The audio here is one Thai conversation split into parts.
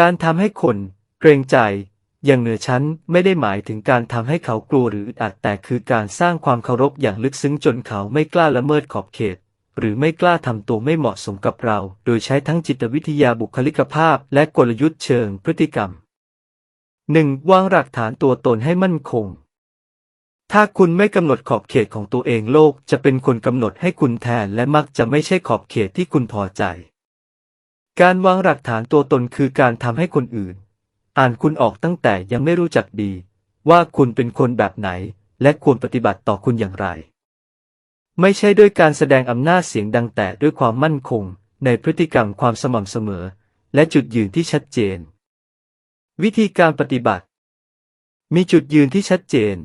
การทำให้คนเกรงใจ อย่างเหนือชั้นไม่ได้หมายถึงการทำให้เขากลัวหรืออึดอัดแต่คือการสร้างความเคารพอย่างลึกซึ้งจนเขาไม่กล้าละเมิดขอบเขต หรือไม่กล้าทำตัวไม่เหมาะสมกับเรา โดยใช้ทั้งจิตวิทยาบุคลิกภาพ และกลยุทธ์เชิงพฤติกรรม 1. วางหลักฐานตัวตนให้มั่นคง ถ้าคุณไม่กำหนดขอบเขตของตัวเองโลก จะเป็นคนกำหนดให้คุณแทนและมักจะไม่ใช่ขอบเขตที่คุณพอใจ การวางหลักฐานตัวตนคือการทำให้คนอื่น อ่านคุณออกตั้งแต่ยังไม่รู้จักดี ว่าคุณเป็นคนแบบไหน และควรปฏิบัติต่อคุณอย่างไร ไม่ใช่ด้วยการแสดงอำนาจเสียงดังแต่ด้วยความมั่นคง ในพฤติกรรมความสม่ำเสมอ และจุดยืนที่ชัดเจน วิธีการปฏิบัติ มีจุดยืนที่ชัดเจน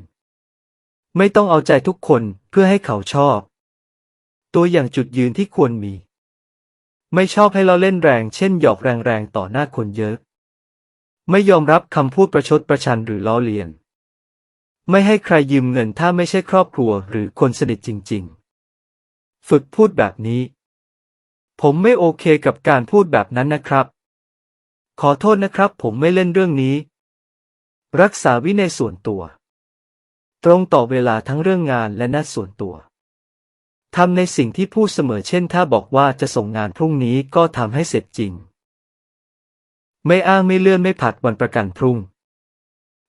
ไม่ต้องเอาใจทุกคนเพื่อให้เขาชอบ ตัวอย่างจุดยืนที่ควรมี ไม่ชอบให้เราเล่นแรง เช่นหยอกแรงๆ ต่อหน้าคนเยอะ ไม่ยอมรับคำพูดประชดประชันหรือล้อเลียน ไม่ให้ใครยืมเงินถ้าไม่ใช่ครอบครัวหรือคนสนิทจริง ๆ ฝึกพูดแบบนี้ ผมไม่โอเคกับการพูดแบบนั้นนะครับ ขอโทษนะครับผมไม่เล่นเรื่องนี้ รักษาวินัยส่วนตัว ตรงต่อเวลาทั้งเรื่องงานและนัดส่วนตัว ทำในสิ่งที่พูดเสมอเช่นถ้าบอกว่าจะส่งงานพรุ่งนี้ก็ทำให้เสร็จจริง ไม่อ้างไม่เลื่อนไม่ผัดวันประกันพรุ่ง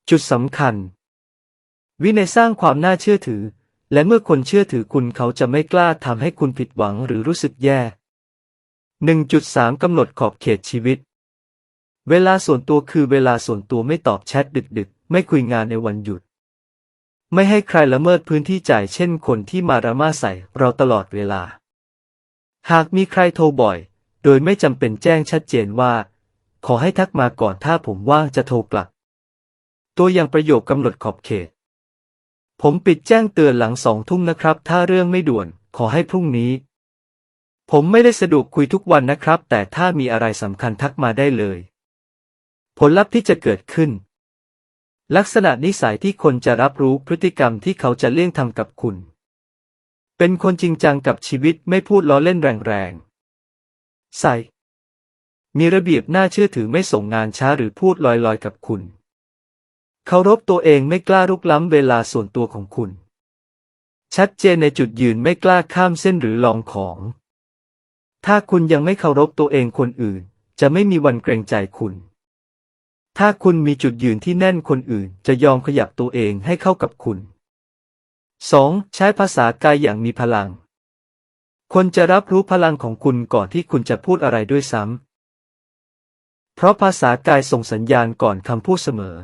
จุดสำคัญ วินัยสร้างความน่าเชื่อถือ และเมื่อคนเชื่อถือคุณเขาจะไม่กล้าทำให้คุณผิดหวังหรือรู้สึกแย่ 1.3 กำหนดขอบเขตชีวิต เวลาส่วนตัวคือเวลาส่วนตัวไม่ตอบแชทดึกๆ ไม่คุยงานในวันหยุด ไม่ให้ใครละเมิดพื้นที่จ่ายเช่นคนที่มารามาใส่เราตลอดเวลา หากมีใครโทรบ่อย โดยไม่จำเป็นแจ้งชัดเจนว่า ขอให้ทักมาก่อนถ้าผมว่างจะโทรกลับ ตัวอย่างประโยคกำหนดขอบเขต ผมปิดแจ้งเตือนหลังสองทุ่มนะครับ ถ้าเรื่องไม่ด่วน ขอให้พรุ่งนี้ ผมไม่ได้สะดวกคุยทุกวันนะครับ แต่ถ้ามีอะไรสำคัญทักมาได้เลย ผลลัพธ์ที่จะเกิดขึ้น ลักษณะนิสัยที่คนจะรับรู้พฤติกรรมที่เขาจะเลี่ยงทำกับคุณ เป็นคนจริงจังกับชีวิตไม่พูดล้อเล่นแรงๆ ใส่ มีระเบียบน่าเชื่อถือไม่ส่งงานช้าหรือพูดลอยๆกับคุณ เคารพตัวเองไม่กล้ารุกล้ำเวลาส่วนตัวของคุณ ชัดเจนในจุดยืนไม่กล้าข้ามเส้นหรือลองของ ถ้าคุณยังไม่เคารพตัวเองคนอื่น จะไม่มีวันเกรงใจคุณ ถ้าคุณมีจุดยืนที่แน่นคนอื่นจะยอมขยับตัวเองให้เข้ากับคุณ 2. ใช้ภาษากายอย่างมีพลัง คนจะรับรู้พลังของคุณก่อนที่คุณจะพูดอะไรด้วยซ้ำ เพราะภาษากายส่งสัญญาณก่อนคำพูดเสมอ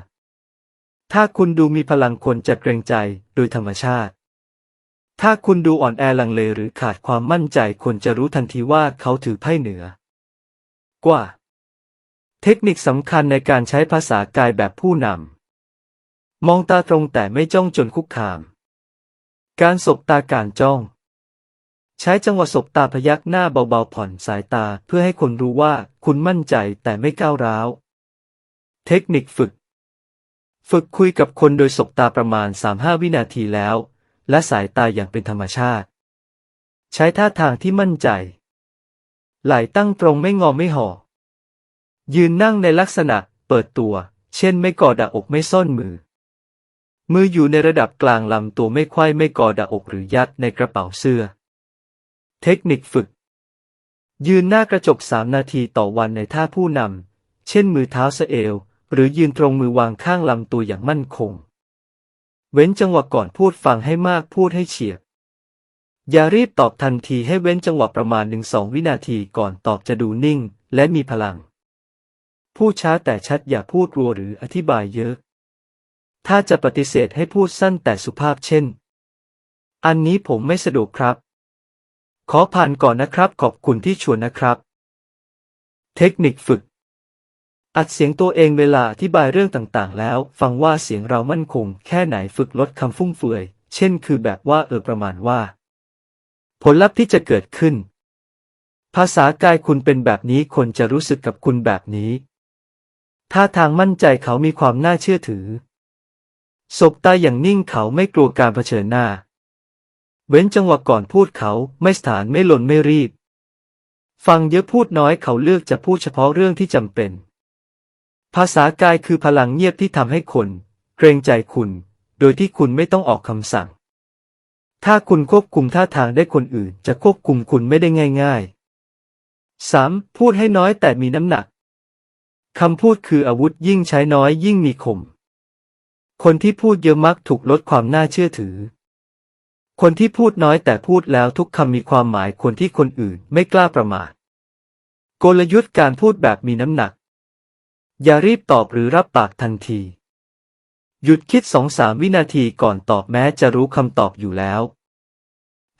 ถ้าคุณดูมีพลังคนจะเกรงใจโดยธรรมชาติ ถ้าคุณดูอ่อนแอลังเลหรือขาดความมั่นใจคนจะรู้ทันทีว่าเขาถือไพ่เหนือกว่า เทคนิคสำคัญในการใช้ภาษากายแบบผู้นำ มองตาตรงแต่ไม่จ้องจนคุกคาม การสบตาการจ้อง ใช้จังหวะสบตาพยักหน้าเบาๆผ่อนสายตาเพื่อให้คนรู้ว่าคุณมั่นใจแต่ไม่ก้าวร้าว เทคนิคฝึก ฝึกคุยกับคนโดยสบตาประมาณ 3-5 วินาทีแล้ว และสายตาอย่างเป็นธรรมชาติ ใช้ท่าทางที่มั่นใจ ไหล่ตั้งตรงไม่งอไม่ห่อ ยืนนั่งในลักษณะเปิดตัว เช่นไม่กอดาอกไม่ซ่อนมือ มืออยู่ในระดับกลางลำตัวไม่ไขว้ไม่กอดาอกหรือยัดในกระเป๋าเสื้อ เทคนิคฝึก ยืนหน้ากระจกสามนาทีต่อวันในท่าผู้นำ เช่นมือเท้าสะเอว หรือยืนตรงมือวางข้างลำตัวอย่างมั่นคง เว้นจังหวะก่อนพูดฟังให้มากพูดให้เฉียบอย่ารีบตอบทันทีให้เว้นจังหวะประมาณหนึ่งสองวินาทีก่อนตอบจะดูนิ่ง และมีพลัง พูดช้าแต่ชัดอย่าพูดรัวหรืออธิบายเยอะ ถ้าจะปฏิเสธให้พูดสั้นแต่สุภาพเช่น อันนี้ผมไม่สะดวกครับ ขอผ่านก่อนนะครับ ขอบคุณที่ชวนนะครับ เทคนิคฝึก อัดเสียงตัวเองเวลาอธิบายเรื่องต่างๆ แล้ว ฟังว่าเสียงเรามั่นคง แค่ไหนฝึกลดคำฟุ่มเฟือย เช่น คือแบบว่าเออประมาณว่า ผลลัพธ์ที่จะเกิดขึ้น ภาษากายคุณเป็นแบบนี้คนจะรู้สึกกับคุณแบบนี้ ถ้าทางมั่นใจเขามีความน่าเชื่อถือ สบตาอย่างนิ่งเขาไม่กลัวการเผชิญหน้า เว้นจังหวะก่อนพูดเขาไม่สถานไม่หล่นไม่รีบ ฟังเยอะพูดน้อยเขาเลือกจะพูดเฉพาะเรื่องที่จำเป็น ภาษากายคือพลังเงียบที่ทำให้คน เกรงใจคุณ โดยที่คุณไม่ต้องออกคำสั่ง ถ้าคุณควบคุมท่าทางได้คนอื่น จะควบคุมคุณไม่ได้ง่าย ๆ 3. พูดให้น้อยแต่มีน้ำหนัก คำพูดคืออาวุธยิ่งใช้น้อยยิ่งมีคม คนที่พูดเยอะมักถูกลดความน่าเชื่อถือ คนที่พูดน้อยแต่พูดแล้วทุกคำมีความหมายคนที่คนอื่นไม่กล้าประมาท กลยุทธ์การพูดแบบมีน้ำหนัก อย่ารีบตอบหรือรับปากทันที หยุดคิดสองสามวินาทีก่อนตอบแม้จะรู้คำตอบอยู่แล้ว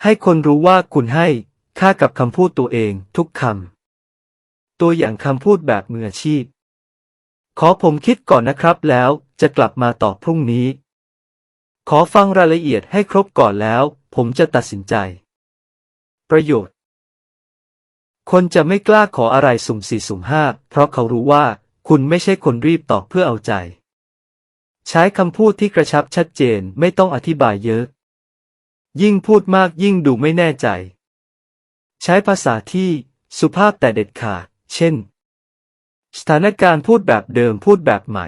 ให้คนรู้ว่าคุณให้ค่ากับคำพูดตัวเองทุกคำ ตัวอย่างคำพูดแบบมืออาชีพ ขอผมคิดก่อนนะครับแล้วจะกลับมาตอบพรุ่งนี้ ขอฟังรายละเอียดให้ครบก่อนแล้ว ผมจะตัดสินใจ ประโยชน์ คนจะไม่กล้าขออะไรสุ่มสี่สุ่มห้าเพราะเขารู้ว่า คุณไม่ใช่คนรีบตอบเพื่อเอาใจ ใช้คำพูดที่กระชับชัดเจนไม่ต้องอธิบายเยอะ ยิ่งพูดมากยิ่งดูไม่แน่ใจ ใช้ภาษาที่สุภาพแต่เด็ดขาด เช่น สถานการณ์พูดแบบเดิมพูดแบบใหม่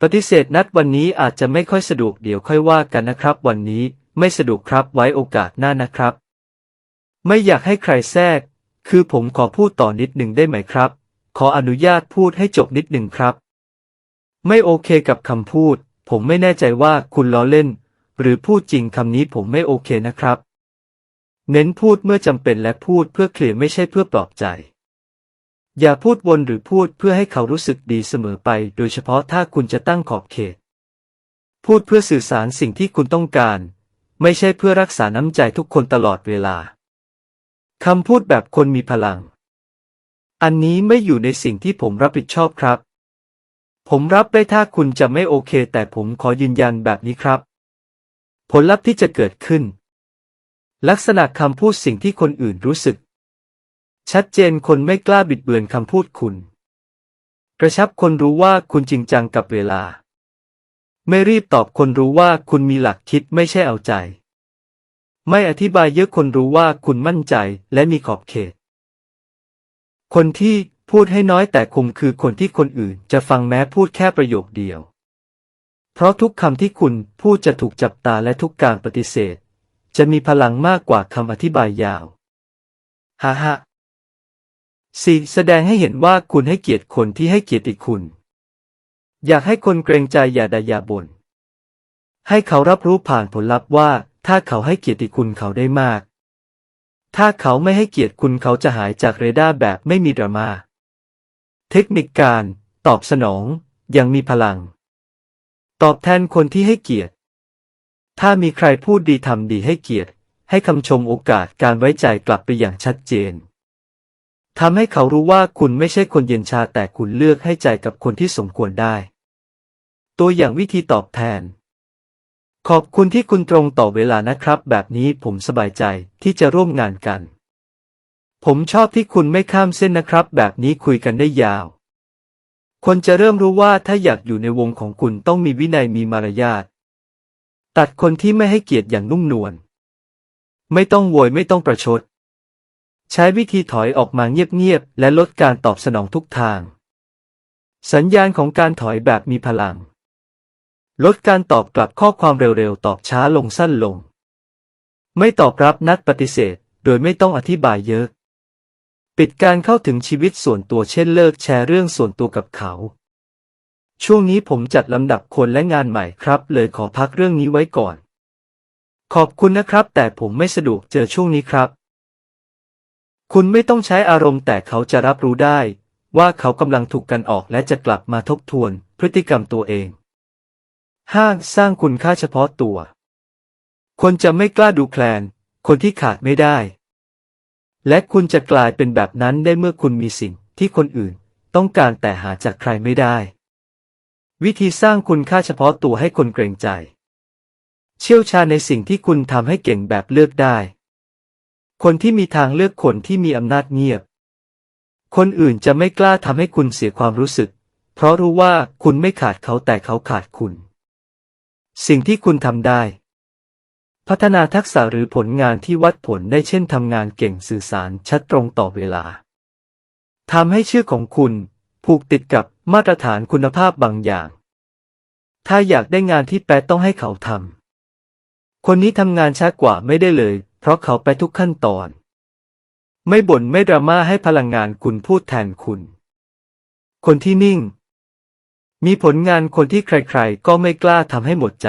ปฏิเสธนัดวันนี้อาจจะไม่ค่อยสะดวกเดี๋ยวค่อยว่ากันนะครับ วันนี้ไม่สะดวกครับไว้โอกาสหน้านะครับ ไม่อยากให้ใครแทรก คือผมขอพูดต่อนิดหนึ่งได้ไหมครับ ขออนุญาตพูดให้จบนิดหนึ่งครับ ไม่โอเคกับคำพูด ผมไม่แน่ใจว่าคุณล้อเล่น หรือพูดจริงคำนี้ผมไม่โอเคนะครับ เน้นพูดเมื่อจำเป็นและพูดเพื่อเคลียร์ไม่ใช่เพื่อปลอบใจ อย่าพูดวนหรือพูดเพื่อให้เขารู้สึกดีเสมอไป โดยเฉพาะถ้าคุณจะตั้งขอบเขต พูดเพื่อสื่อสารสิ่งที่คุณต้องการ ไม่ใช่เพื่อรักษาน้ำใจทุกคนตลอดเวลาคำพูดแบบคนมีพลัง อันนี้ไม่อยู่ในสิ่งที่ผมรับผิดชอบครับ ผมรับได้ถ้าคุณจะไม่โอเค แต่ผมขอยืนยันแบบนี้ครับ ผลลัพธ์ที่จะเกิดขึ้น ลักษณะคำพูดสิ่งที่คนอื่นรู้สึก ชัดเจนคนไม่กล้าบิดเบือนคำพูดคุณ กระชับคนรู้ว่าคุณจริงจังกับเวลา ไม่รีบตอบคนรู้ว่าคุณมีหลักคิดไม่ใช่เอาใจ ไม่อธิบายเยอะคนรู้ว่าคุณมั่นใจและมีขอบเขต คนที่พูดให้น้อยแต่คมคือคนที่คนอื่นจะฟังแม้พูดแค่ประโยคเดียว เพราะทุกคำที่คุณพูดจะถูกจับตาและทุกการปฏิเสธ จะมีพลังมากกว่าคำอธิบายยาวฮ่าฮ่า สี่แสดงให้เห็นว่าคุณให้เกียรติคนที่ให้เกียรติคุณ อยากให้คนเกรงใจอย่าด่าอย่าบ่น ให้เขารับรู้ผ่านผลลัพธ์ว่า ถ้าเขาให้เกียรติคุณเขาได้มาก ถ้าเขาไม่ให้เกียรติคุณเขาจะหายจากเรดาร์แบบไม่มีดราม่า เทคนิคการตอบสนองย่างมีพลัง ตอบแทนคนที่ให้เกียรติ ถ้ามีใครพูดดีทำดีให้เกียรติ ให้คำชมโอกาสการไว้ใจกลับไปอย่างชัดเจน ทำให้เขารู้ว่าคุณไม่ใช่คนเย็นชาแต่คุณเลือกให้ใจกับคนที่สมควรได้ ตัวอย่างวิธีตอบแทน ขอบคุณที่คุณตรงต่อเวลานะครับ แบบนี้ผมสบายใจที่จะร่วมงานกัน ผมชอบที่คุณไม่ข้ามเส้นนะครับ แบบนี้คุยกันได้ยาว คนจะเริ่มรู้ว่าถ้าอยากอยู่ในวงของคุณต้องมีวินัยมีมารยาท ตัดคนที่ไม่ให้เกียรติอย่างนุ่มนวล ไม่ต้องโวยไม่ต้องประชด ใช้วิธีถอยออกมาเงียบๆและลดการตอบสนองทุกทาง สัญญาณของการถอยแบบมีพลัง ลดการตอบกลับข้อความเร็วๆ ตอบช้าลงสั้นลง ไม่ตอบรับนัดปฏิเสธ โดยไม่ต้องอธิบายเยอะ ปิดการเข้าถึงชีวิตส่วนตัวเช่นเลิกแชร์เรื่องส่วนตัวกับเขา ช่วงนี้ผมจัดลำดับคนและงานใหม่ครับ เลยขอพักเรื่องนี้ไว้ก่อน ขอบคุณนะครับ แต่ผมไม่สะดวกเจอช่วงนี้ครับ คุณไม่ต้องใช้อารมณ์แต่เขาจะรับรู้ได้ ว่าเขากำลังถูกกันออกและจะกลับมาทบทวนพฤติกรรมตัวเอง ห้างสร้างคุณค่าเฉพาะตัว คนจะไม่กล้าดูแคลน คนที่ขาดไม่ได้ และคุณจะกลายเป็นแบบนั้นได้เมื่อคุณมีสิ่งที่คนอื่นต้องการแต่หาจากใครไม่ได้ วิธีสร้างคุณค่าเฉพาะตัวให้คนเกรงใจ เชี่ยวชาญในสิ่งที่คุณทำให้เก่งแบบเลือกได้ คนที่มีทางเลือกคนที่มีอำนาจเงียบ คนอื่นจะไม่กล้าทำให้คุณเสียความรู้สึก เพราะรู้ว่าคุณไม่ขาดเขาแต่เขาขาดคุณ สิ่งที่คุณทำได้ พัฒนาทักษะหรือผลงานที่วัดผลได้เช่นทำงานเก่งสื่อสารชัดตรงต่อเวลาทำให้ชื่อของคุณ ผูกติดกับมาตรฐานคุณภาพบางอย่าง ถ้าอยากได้งานที่แปะต้องให้เขาทำคนนี้ทำงานช้ากว่าไม่ได้เลย เพราะเขาไปทุกขั้นตอน ไม่บ่นไม่ดราม่าให้พลังงานคุณพูดแทนคุณ คนที่นิ่ง มีผลงานคนที่ใครๆ ก็ไม่กล้าทำให้หมดใจ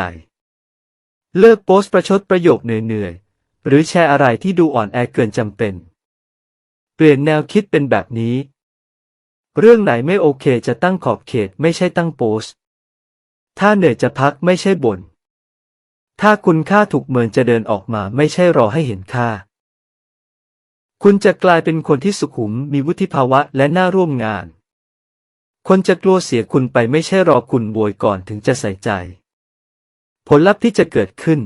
เลิกโพสต์ประชดประโยคเหนื่อยๆ หรือแชร์อะไรที่ดูอ่อนแอเกินจำเป็น เปลี่ยนแนวคิดเป็นแบบนี้ เรื่องไหนไม่โอเคจะตั้งขอบเขตไม่ใช่ตั้งโพสต์ถ้าเหนื่อยจะพักไม่ใช่บ่น ถ้าคุณค่าถูกเมินจะเดินออกมาไม่ใช่รอให้เห็นค่า คุณจะกลายเป็นคนที่สุขุมมีวุฒิภาวะและน่าร่วมงาน คนจะกลัวเสียคุณไปไม่ใช่รอคุณบวยก่อนถึงจะใส่ใจ ผลลัพธ์ที่จะเกิดขึ้น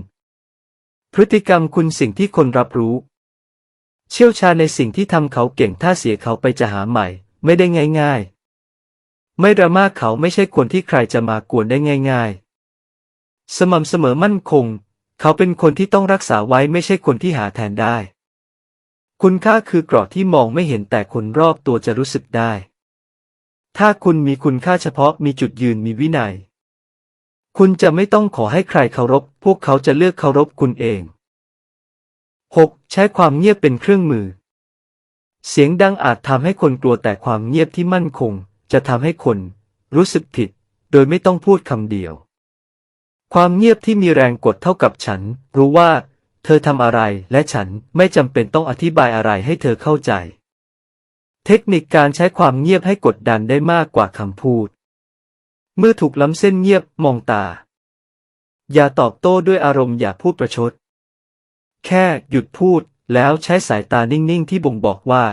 พฤติกรรมคุณสิ่งที่คนรับรู้ เชี่ยวชาญในสิ่งที่ทำเขาเก่งถ้าเสียเขาไปจะหาใหม่ ไม่ได้ง่าย ๆ ไม่ดราม่าเขาไม่ใช่คนที่ใครจะมากวนได้ง่าย ๆ สม่ำเสมอมั่นคง เขาเป็นคนที่ต้องรักษาไว้ไม่ใช่คนที่หาแทนได้ คุณค่าคือกราะที่มองไม่เห็นแต่คนรอบตัวจะรู้สึกได้ ถ้าคุณมีคุณค่าเฉพาะมีจุดยืนมีวินัย คุณจะไม่ต้องขอให้ใครเคารพ พวกเขาจะเลือกเคารพคุณเอง 6. ใช้ความเงียบเป็นเครื่องมือ เสียงดังอาจทำให้คนกลัวแต่ความเงียบที่มั่นคง จะทำให้คน รู้สึกผิด โดยไม่ต้องพูดคำเดียว ความเงียบที่มีแรงกดเท่ากับฉัน รู้ว่า เธอทำอะไรและฉันไม่จำเป็นต้องอธิบายอะไรให้เธอเข้าใจ เทคนิคการใช้ความเงียบให้กดดันได้มากกว่าคำพูด เมื่อถูกล้ำเส้นเงียบมองตา อย่าตอบโต้ด้วยอารมณ์อย่าพูดประชด แค่หยุดพูดแล้วใช้สายตานิ่งๆ ที่บ่งบอกว่า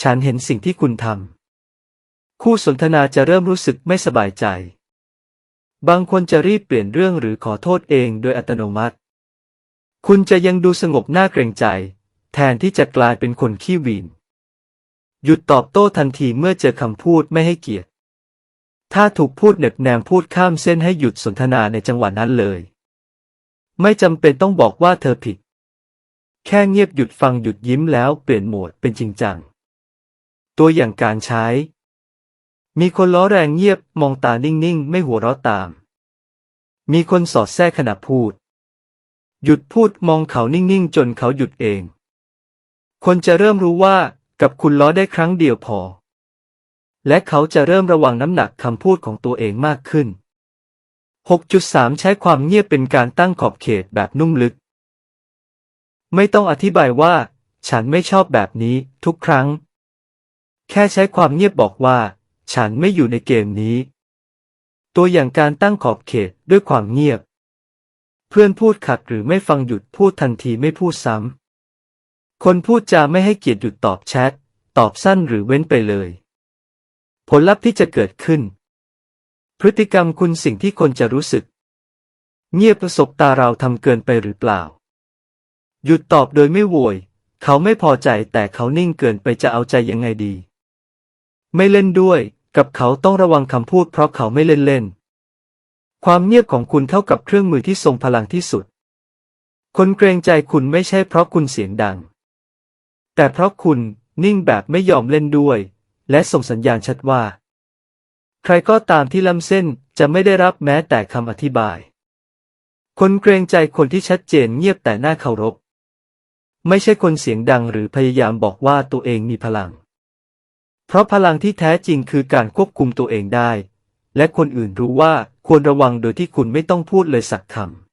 ฉันเห็นสิ่งที่คุณทำคู่สนทนาจะเริ่มรู้สึกไม่สบายใจ บางคนจะรีบเปลี่ยนเรื่องหรือขอโทษเองโดยอัตโนมัติ คุณจะยังดูสงบหน้าเกรงใจ แทนที่จะกลายเป็นคนขี้วีน หยุดตอบโต้ทันทีเมื่อเจอคำพูดไม่ให้เกียรติ ถ้าถูกพูดเน็บแนมพูดข้ามเส้นให้หยุดสนทนาในจังหวะนั้นเลย ไม่จำเป็นต้องบอกว่าเธอผิด แค่เงียบหยุดฟังหยุดยิ้มแล้วเปลี่ยนโหมดเป็นจริงจัง ตัวอย่างการใช้ มีคนล้อแรงเงียบมองตานิ่งๆ ไม่หัวเราะตาม มีคนสอดแทรกขณะพูด หยุดพูดมองเขานิ่งๆ จนเขาหยุดเอง คนจะเริ่มรู้ว่ากับคุณล้อได้ครั้งเดียวพอ และเขาจะเริ่มระวังน้ำหนักคำพูดของตัวเองมากขึ้น 6.3 ใช้ความเงียบเป็นการตั้งขอบเขตแบบนุ่มลึก ไม่ต้องอธิบายว่า ฉันไม่ชอบแบบนี้ทุกครั้ง แค่ใช้ความเงียบบอกว่า ฉันไม่อยู่ในเกมนี้ ตัวอย่างการตั้งขอบเขตด้วยความเงียบ เพื่อนพูดขัดหรือไม่ฟังหยุดพูดทันทีไม่พูดซ้ำ คนพูดจาไม่ให้เกียรติหยุดตอบแชท ตอบสั้นหรือเว้นไปเลย ผลลัพธ์ที่จะเกิดขึ้น พฤติกรรมคุณสิ่งที่คนจะรู้สึก เงียบประสบตาเราทำเกินไปหรือเปล่า หยุดตอบโดยไม่โวย เขาไม่พอใจแต่เขานิ่งเกินไปจะเอาใจยังไงดี ไม่เล่นด้วย กับเขาต้องระวังคำพูดเพราะเขาไม่เล่นเล่น ความเงียบของคุณเท่ากับเครื่องมือที่ทรงพลังที่สุด คนเกรงใจคุณไม่ใช่เพราะคุณเสียงดัง แต่เพราะคุณนิ่งแบบไม่ยอมเล่นด้วย และส่งสัญญาณชัดว่า ใครก็ตามที่ล้ำเส้นจะไม่ได้รับแม้แต่คำอธิบาย คนเกรงใจคนที่ชัดเจนเงียบแต่น้าเคารพ ไม่ใช่คนเสียงดังหรือพยายามบอกว่าตัวเองมีพลัง เพราะพลังที่แท้จริงคือการควบคุมตัวเองได้ และคนอื่นรู้ว่าควรระวังโดยที่คุณไม่ต้องพูดเลยสักคำ